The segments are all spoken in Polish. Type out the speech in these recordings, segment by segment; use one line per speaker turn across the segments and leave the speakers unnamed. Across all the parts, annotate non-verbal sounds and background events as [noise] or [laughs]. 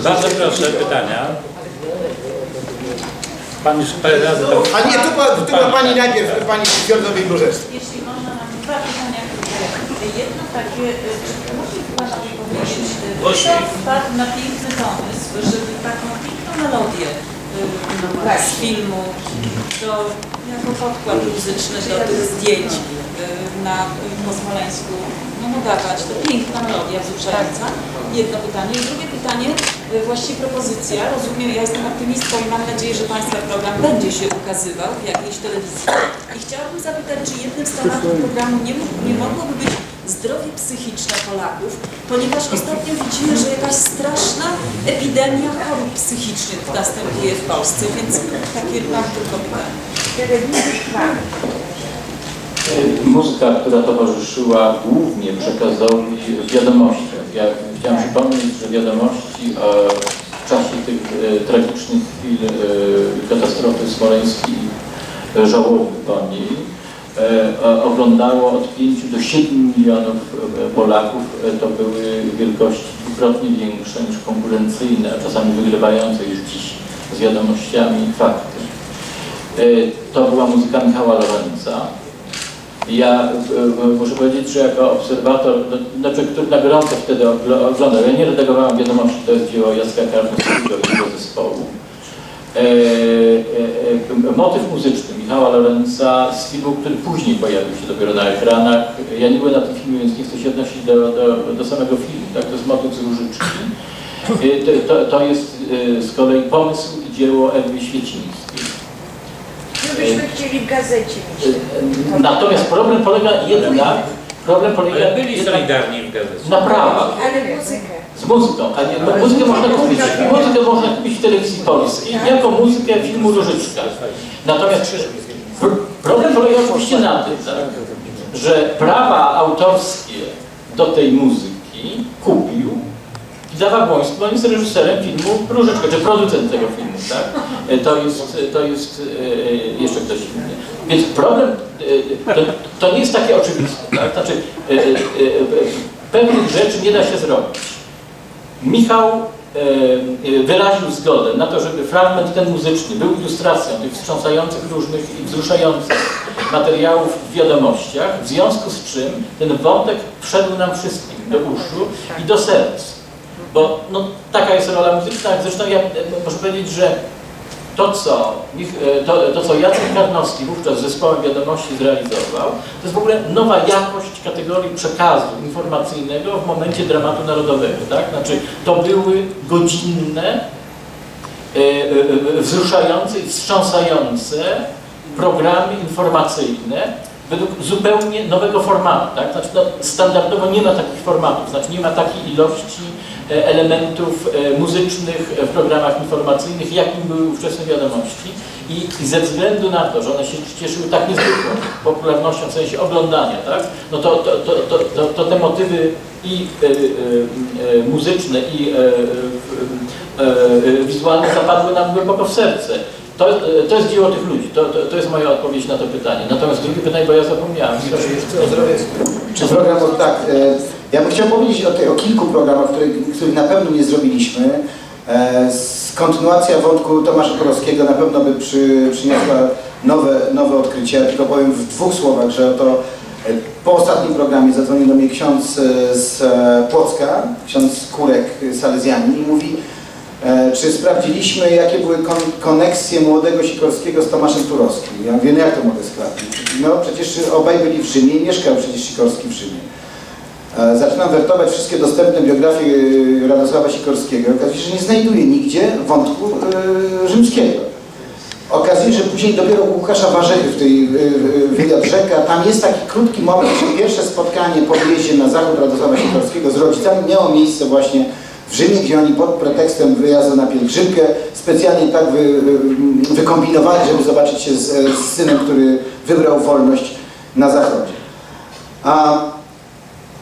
Bardzo proszę, pytania. Pan już parę razy tam...
A nie, tu, pa- tu ma pani najpierw, pani Fiordowej Bożeszce.
Jeśli można, mam dwa pytania krótkie. Jedno takie, y, czy mógłby Pan mi powiedzieć, y, kto wpadł na piękny pomysł, żeby taką piękną melodię y, z filmu, to jako podkład muzyczny do tych zdjęć na Pozwoleńsku, no nadawać, to piękna melodia wzruszająca. Jedno pytanie. I drugie pytanie, y, właściwie propozycja. Rozumiem, ja jestem optymistką i mam nadzieję, że Państwa program będzie się ukazywał w jakiejś telewizji. I chciałabym zapytać, czy jednym z tematów programu nie, nie mogłoby być zdrowie psychiczne Polaków, ponieważ ostatnio widzimy, że jakaś straszna epidemia chorób psychicznych następuje w Polsce, więc takie mam tylko pytanie.
Muzyka, która towarzyszyła głównie przekazowi wiadomościach. Ja chciałem przypomnieć, że wiadomości e, w czasie tych e, tragicznych chwil e, katastrofy smoleńskiej e, żałoby po niej e, oglądało od 5 do 7 milionów e, Polaków. E, To były wielkości dwukrotnie większe niż konkurencyjne, a czasami wygrywające już dziś z wiadomościami fakty. E, To była muzyka Michała Lorenza. Ja e, muszę powiedzieć, że jako obserwator, no, znaczy, który na gorąco wtedy ogl- oglądał, ja nie redagowałem wiadomości, to jest dzieło Jacka Karnowskiego i jego zespołu. E, e, e, motyw muzyczny Michała Lorenza z filmu, który później pojawił się dopiero na ekranach. Ja nie byłem na tym filmie, więc nie chcę się odnosić do, do, do samego filmu. Tak? To jest motyw z Różyczki. E, To, to, to jest e, z kolei pomysł i dzieło Ewy Świecińskiej.
My byśmy chcieli w gazecie mieć.
Natomiast problem polega jednak, problem polega
Ale byli
jednak
solidarni w gazecie.
na prawach.
Ale muzykę.
Z muzyką, a nie, no, muzykę można kupić, muzykę można kupić w telewizji polskiej, jako muzykę filmu Różyczka. Natomiast pr- problem polega oczywiście na tym, tak, że prawa autorskie do tej muzyki kupił Błoński, bo on jest reżyserem filmu Różyczka, czy producent tego filmu, tak? E, To jest, to jest e, jeszcze ktoś inny. Więc problem, e, to, to nie jest takie oczywiste, tak? Znaczy, e, e, e, pewnych rzeczy nie da się zrobić. Michał e, e, wyraził zgodę na to, żeby fragment ten muzyczny był ilustracją tych wstrząsających różnych i wzruszających materiałów w wiadomościach, w związku z czym ten wątek wszedł nam wszystkim do uszu i do serc. Bo no, taka jest rola muzyczna, zresztą ja muszę powiedzieć, że to co, e, to, to, co Jacek Karnowski wówczas z zespołem wiadomości zrealizował, to jest w ogóle nowa jakość kategorii przekazu informacyjnego w momencie dramatu narodowego. Tak? Znaczy, to były godzinne, e, e, wzruszające i wstrząsające programy informacyjne według zupełnie nowego formatu. Tak? Znaczy, no, standardowo nie ma takich formatów, znaczy nie ma takiej ilości elementów e, muzycznych w programach informacyjnych, jakim były ówczesne wiadomości i, i ze względu na to, że one się cieszyły tak niezwykłą popularnością w sensie oglądania, tak? no to, to, to, to, to, te motywy i e, e, e, muzyczne i e, e, e, wizualne zapadły nam głęboko w serce. To, e, to jest dzieło tych ludzi, to, to, to jest moja odpowiedź na to pytanie. Natomiast drugie pytanie, bo ja zapomniałem.
Czy program, bo tak, e, ja bym chciał powiedzieć o, tej, o kilku programach, których, których na pewno nie zrobiliśmy. E, Kontynuacja wątku Tomasza Korowskiego na pewno by przy, przyniosła nowe, nowe odkrycia. Ja tylko powiem w dwóch słowach, że to e, po ostatnim programie zadzwonił do mnie ksiądz e, z e, Płocka, ksiądz Kurek Salezjanin i mówi, Czy sprawdziliśmy, jakie były kon koneksje młodego Sikorskiego z Tomaszem Turowskim? Ja mówię, no jak to mogę sprawdzić? No przecież obaj byli w Rzymie i mieszkał przecież Sikorski w Rzymie. E, Zaczynam wertować wszystkie dostępne biografie e, Radosława Sikorskiego. Okazuje się, że nie znajduję nigdzie wątku e, rzymskiego. Okazuje się, że później dopiero u Łukasza Warzychy w tej wywiad rzeka, tam jest taki krótki moment, że pierwsze spotkanie po wyjeździe na zachód Radosława Sikorskiego z rodzicami miało miejsce właśnie w Rzymie, gdzie oni pod pretekstem wyjazdu na pielgrzymkę specjalnie tak wy, wykombinowali, żeby zobaczyć się z, z synem, który wybrał wolność na zachodzie. A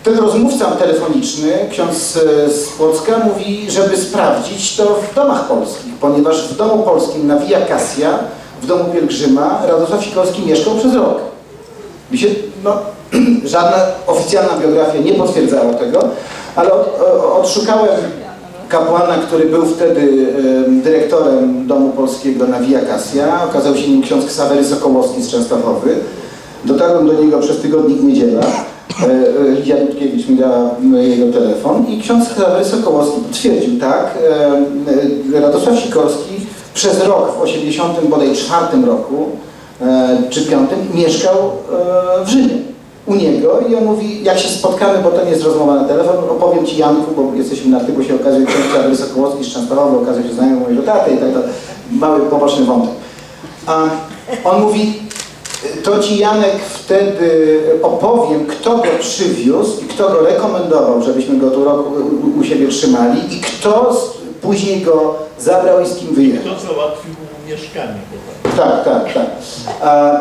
ten rozmówca telefoniczny, ksiądz z Płocka, mówi, żeby sprawdzić to w domach polskich, ponieważ w domu polskim na Via Cassia, w domu pielgrzyma, Radosław Sikorski mieszkał przez rok. Mi się, no, [clears throat] żadna oficjalna biografia nie potwierdzała tego, ale odszukałem kapłana, który był wtedy em, dyrektorem Domu Polskiego na Via Cassia. Okazał się nim ksiądz Ksawery Sokołowski z Częstochowy. Dotarłem do niego przez tygodnik Niedziela. E, e, Lidia Dudkiewicz mi dała m, jego telefon i ksiądz Ksawery Sokołowski potwierdził, tak, e, e, Radosław Sikorski przez rok w 80 bodaj czwartym roku e, czy piątym mieszkał e, w Rzymie u niego i on mówi, jak się spotkamy, bo to nie jest rozmowa na telefon, opowiem Ci Janku, bo jesteśmy na ty, bo się okazuje, że ksiądz Ksawery Sokołowski z Częstochowy okazuje się znajomy mojego taty i tak dalej. Mały poboczny wątek. A on mówi, to ci Janek wtedy opowiem, kto go przywiózł i kto go rekomendował, żebyśmy go tu rok u, siebie trzymali i kto później go zabrał i z kim wyjechał.
To załatwił mieszkanie. tak.
Tak, tak, tak.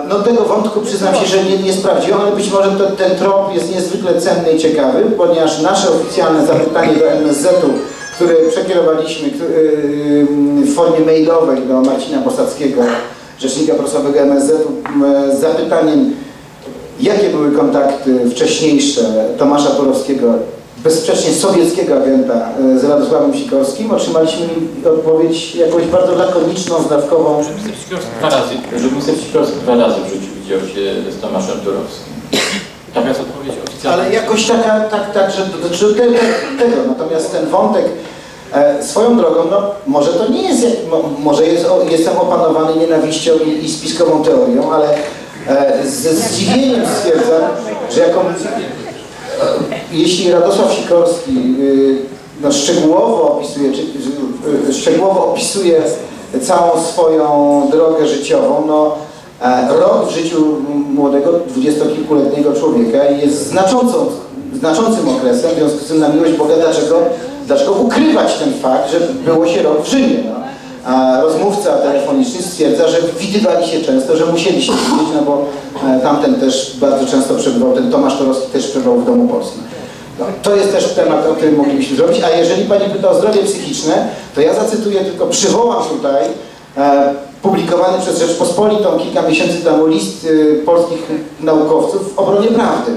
No tego wątku przyznam się, że nie, nie sprawdziłem, ale być może to, ten trop jest niezwykle cenny i ciekawy, ponieważ nasze oficjalne zapytanie do MSZ-u, które przekierowaliśmy yy, w formie mailowej do Marcina Bosackiego, rzecznika prasowego MSZ-u, m, z zapytaniem, jakie były kontakty wcześniejsze Tomasza Porowskiego, bezsprzecznie sowieckiego agenta e, z Radosławem Sikorskim, otrzymaliśmy odpowiedź jakąś bardzo lakoniczną, zdawkową,
dwa razy, Józef Sikorski dwa razy w życiu widział się z Tomaszem Turowskim. Jest odpowiedź oficjalna.
Ale jakoś taka, tak, tak, że dotyczy te, tego. Natomiast ten wątek e, swoją drogą, no może to nie jest, może jest, o, jestem opanowany nienawiścią i, i spiskową teorią, ale e, ze zdziwieniem stwierdzam, że jaką, e, jeśli Radosław Sikorski y, no, szczegółowo opisuje, czy, y, szczegółowo opisuje całą swoją drogę życiową, no E, Rok w życiu młodego, dwudziestokilkuletniego człowieka jest znaczącą, znaczącym okresem, w związku z tym na miłość Boga, dlaczego, dlaczego ukrywać ten fakt, że było się rok w Rzymie. No? A rozmówca telefoniczny stwierdza, że widywali się często, że musieli się widzieć, no bo e, tamten też bardzo często przebywał, ten Tomasz Torowski też przebywał w Domu Polskim. No, to jest też temat, o którym moglibyśmy zrobić, a jeżeli Pani pyta o zdrowie psychiczne, to ja zacytuję tylko, przywołam tutaj e, publikowany przez Rzeczpospolitą kilka miesięcy temu list y, polskich naukowców w obronie prawdy.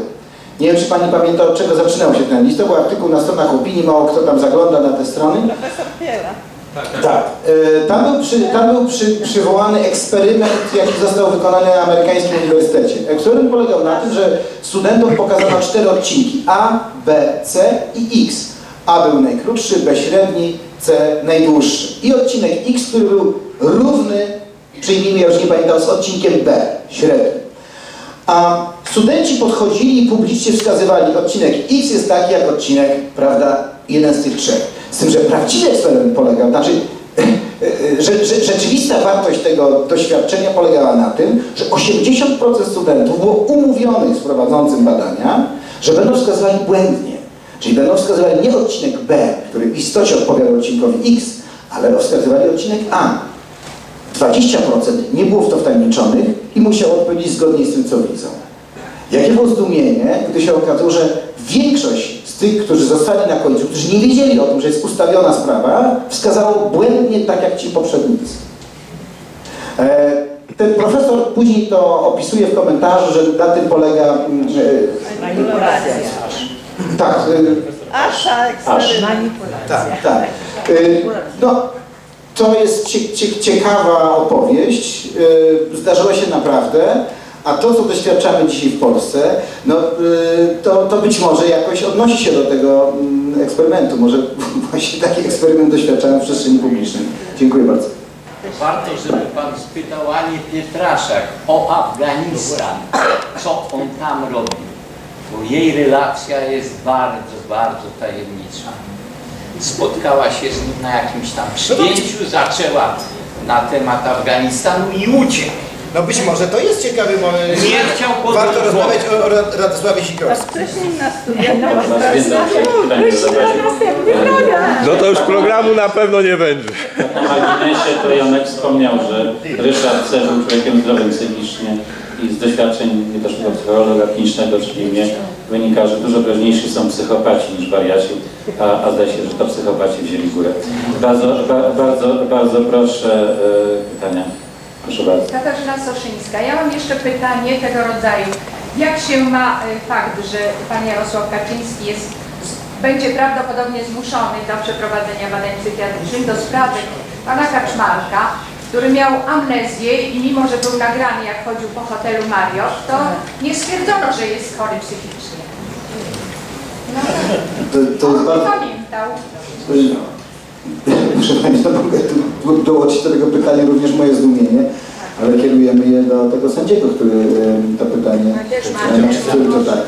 Nie wiem, czy Pani pamięta, od czego zaczynał się ten list. To był artykuł na stronach opinii, mało kto tam zagląda na te strony.
Profesor Piela.
Tak. Y, Tam był, przy, tam był przy, przywołany eksperyment, jaki został wykonany na amerykańskim uniwersytecie. Eksperyment polegał na tym, że studentom pokazano cztery odcinki A, B, C i X. A był najkrótszy, B średni, C najdłuższy. I odcinek X, który był równy, przyjmijmy, ja już nie pamiętam, z odcinkiem B, średni. A studenci podchodzili i publicznie wskazywali, odcinek X jest taki jak odcinek, prawda, jeden z tych trzech. Z tym, że prawdziwy eksperyment polegał, znaczy że, że, rzeczywista wartość tego doświadczenia polegała na tym, że 80% studentów było umówionych z prowadzącym badania, że będą wskazywali błędnie. Czyli będą wskazywali nie odcinek B, który w istocie odpowiada odcinkowi X, ale wskazywali odcinek A. 20% nie było w to wtajemniczonych i musiało odpowiedzieć zgodnie z tym, co widzą. Jakie było zdumienie, gdy się okazało, że większość z tych, którzy zostali na końcu, którzy nie wiedzieli o tym, że jest ustawiona sprawa, wskazało błędnie tak jak ci poprzednicy. E, Ten profesor później to opisuje w komentarzu, że na tym polega... mm, e,
Manipulacja.
Tak, e,
Asza eksperyment.
tak, tak. Y, No, to jest cie, cie, ciekawa opowieść. Zdarzyło się naprawdę. A to, co doświadczamy dzisiaj w Polsce, no, y, to, to być może jakoś odnosi się do tego mm, eksperymentu. Może [laughs] właśnie taki eksperyment doświadczamy w przestrzeni publicznej. Dziękuję bardzo.
Warto, żeby Pan spytał Anię Pietraszak o Afganistan, co on tam robi, bo jej relacja jest bardzo, bardzo tajemnicza. Spotkała się z nim na jakimś tam przyjęciu, zaczęła na temat Afganistanu i uciekł.
No być może to jest ciekawy moment.
Nie chciał podjąć
o Radosławie Sikorskim.
Wcześniej na studiach
zadawać.
No to już programu na pewno nie będzie.
Na marginesie to Janek wspomniał, że Ryszard C. był człowiekiem zdrowym psychicznie i z doświadczeń widocznego psychologa klinicznego, czyli mnie, wynika, że dużo groźniejsi są psychopaci niż wariaci, a, a zdaje się, że to psychopaci wzięli górę. Bardzo, ba, bardzo, bardzo proszę e, pytania. Proszę bardzo.
Katarzyna Soszyńska. Ja mam jeszcze pytanie tego rodzaju. Jak się ma y, fakt, że pan Jarosław Kaczyński jest będzie prawdopodobnie zmuszony do przeprowadzenia badań psychiatrycznych do sprawy pana Kaczmarka, który miał amnezję i mimo, że był nagrany jak chodził po hotelu Marriott, to nie stwierdzono, że jest chory psychicznie. No,
To, to. Proszę Państwa, mogę tu dołączyć do tego pytania również moje zdumienie, ale kierujemy je do tego sędziego, który to pytanie, em, który to tak.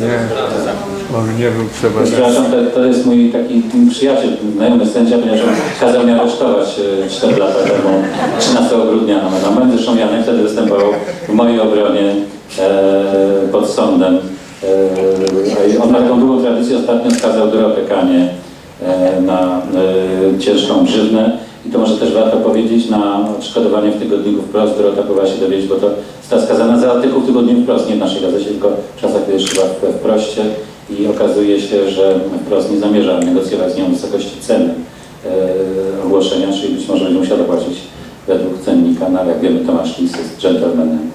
Nie, on nie był trzeba.
Przepraszam, to, to jest mój taki przyjaciel, znajomy sędzia, ponieważ on kazał mnie aresztować e, 4 lata temu, 13 grudnia na Menament. Zresztą Janek wtedy występował w mojej obronie e, pod sądem. E, i on ma taką długą tradycję, ostatnio skazał drogę Kanie e, na e, ciężką grzywnę. I to może też warto powiedzieć, na odszkodowanie w tygodniku wprost Dorota próbowała się dowiedzieć, bo to została skazana za artykuł w tygodniu wprost, nie w naszej gazecie, tylko w czasach, kiedy w wproście i okazuje się, że wprost nie zamierza negocjować z nią wysokości ceny e, ogłoszenia, czyli być może będzie musiała płacić według cennika, no ale jak wiemy Tomasz Lis jest dżentelmenem.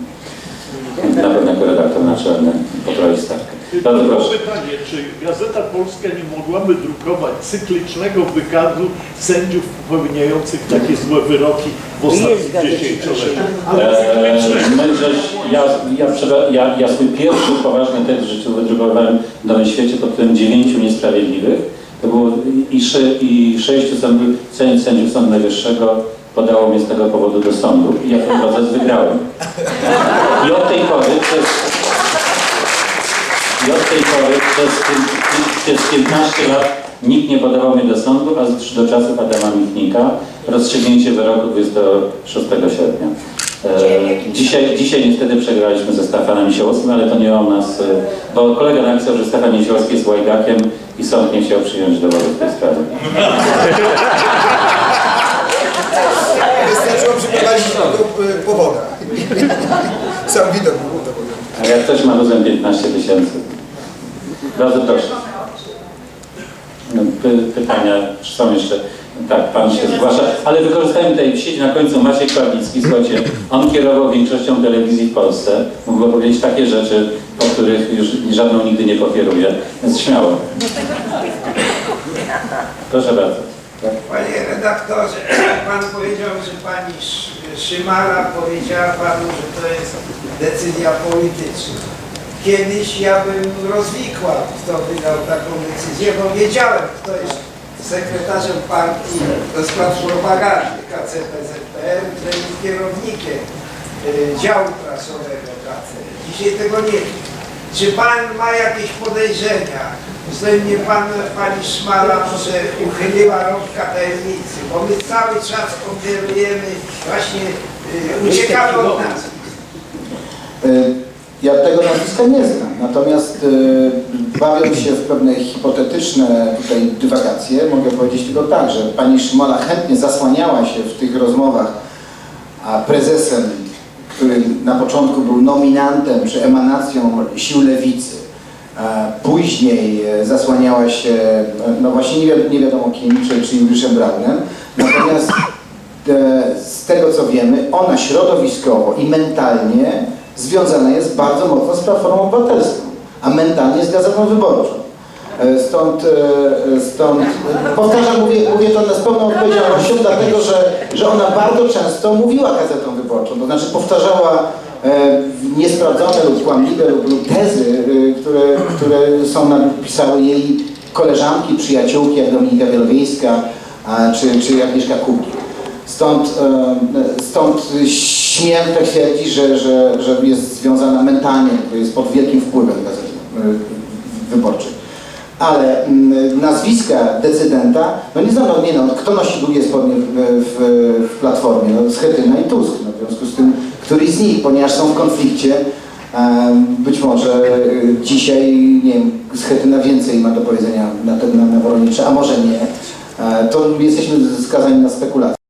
Na pewno jako redaktor naczelny poprawi stawkę. Bardzo proszę.
pytanie, czy Gazeta Polska nie mogłaby drukować cyklicznego wykazu sędziów popełniających takie złe wyroki w ostatnich dziesięcioleciach? Ale
Eee,
cyklicznego.
My żeś, ja, ja, przeba- ja, ja swój pierwszy poważny tekst w życiu wydrukowałem w Nowym Świecie pod tytułem Dziewięciu Niesprawiedliwych. To było i, sze, i sześciu sądu, sęd- sędziów Sądu Najwyższego podało mnie z tego powodu do sądu i ja ten proces wygrałem. I od tej pory przez, i od tej pory przez, przez 15 lat nikt nie podawał mnie do sądu, aż do czasów Adama Michnika, rozstrzygnięcie wyroku 26 sierpnia. E, dzisiaj, dzisiaj niestety przegraliśmy ze Stefanem Niesiołowskim, ale to nie on nas, e, bo kolega napisał, że Stefan Niesiołowski jest łajdakiem i sąd nie chciał przyjąć dowodu w tej sprawie. [laughs]
Wystarczyło przyprowadzić do y, powoda. [laughs] Sam widok był dowodem.
A jak ktoś ma luzem 15 tysięcy, bardzo proszę. No, Py, pytania czy są jeszcze? Tak, pan się zgłasza, ale wykorzystajmy tutaj sieć na końcu Maciek Pawlicki, słuchajcie, on kierował większością telewizji w Polsce, mógłby powiedzieć takie rzeczy, po których już żadną nigdy nie pokieruje, więc śmiało. Proszę bardzo.
Panie redaktorze, pan powiedział, że pani Sz- Szymara powiedziała panu, że to jest decyzja polityczna. Kiedyś ja bym rozwikłał, kto wydał taką decyzję, bo wiedziałem, kto jest sekretarzem partii do spraw propagandy KCPZPR, że jest kierownikiem y, działu prasowego KC. Dzisiaj tego nie wiem. Czy pan ma jakieś podejrzenia, względnie pan, pani Szmala, że uchyliła rąbka tajemnicy, bo my cały czas operujemy, właśnie y, uciekamy od nas.
Y, Ja tego nazwiska nie znam, natomiast y, bawiąc się w pewne hipotetyczne tutaj dywagacje, mogę powiedzieć tylko tak, że pani Szymola chętnie zasłaniała się w tych rozmowach a prezesem, który na początku był nominantem czy emanacją sił lewicy, później e, zasłaniała się, e, no właśnie nie, wi- nie wiadomo kim, czy, czy Juliuszem Braunem, natomiast e, z tego co wiemy, ona środowiskowo i mentalnie związana jest bardzo mocno z Platformą Obywatelską, a mentalnie z Gazetą Wyborczą. Stąd, stąd powtarzam, mówię, mówię to z pełną odpowiedzialnością, dlatego że, że ona bardzo często mówiła gazetą wyborczą, to znaczy powtarzała niesprawdzone lub kłamliwe lub, lub tezy, e, które, które są napisały jej koleżanki, przyjaciółki jak Dominika Wielowiejska czy, czy Agnieszka Kubik. Stąd, e, stąd śmiem tak twierdzić, że, że, że jest związana mentalnie, to jest pod wielkim wpływem gazet e, wyborczych. Ale nazwiska decydenta, no nie znam, no nie no, kto nosi długie spodnie w, w, w Platformie? No Schetyna i Tusk, no, w związku z tym któryś z nich, ponieważ są w konflikcie, być może e, dzisiaj, nie wiem, Schetyna więcej ma do powiedzenia na ten na, na a może nie, e, to jesteśmy skazani na spekulacje.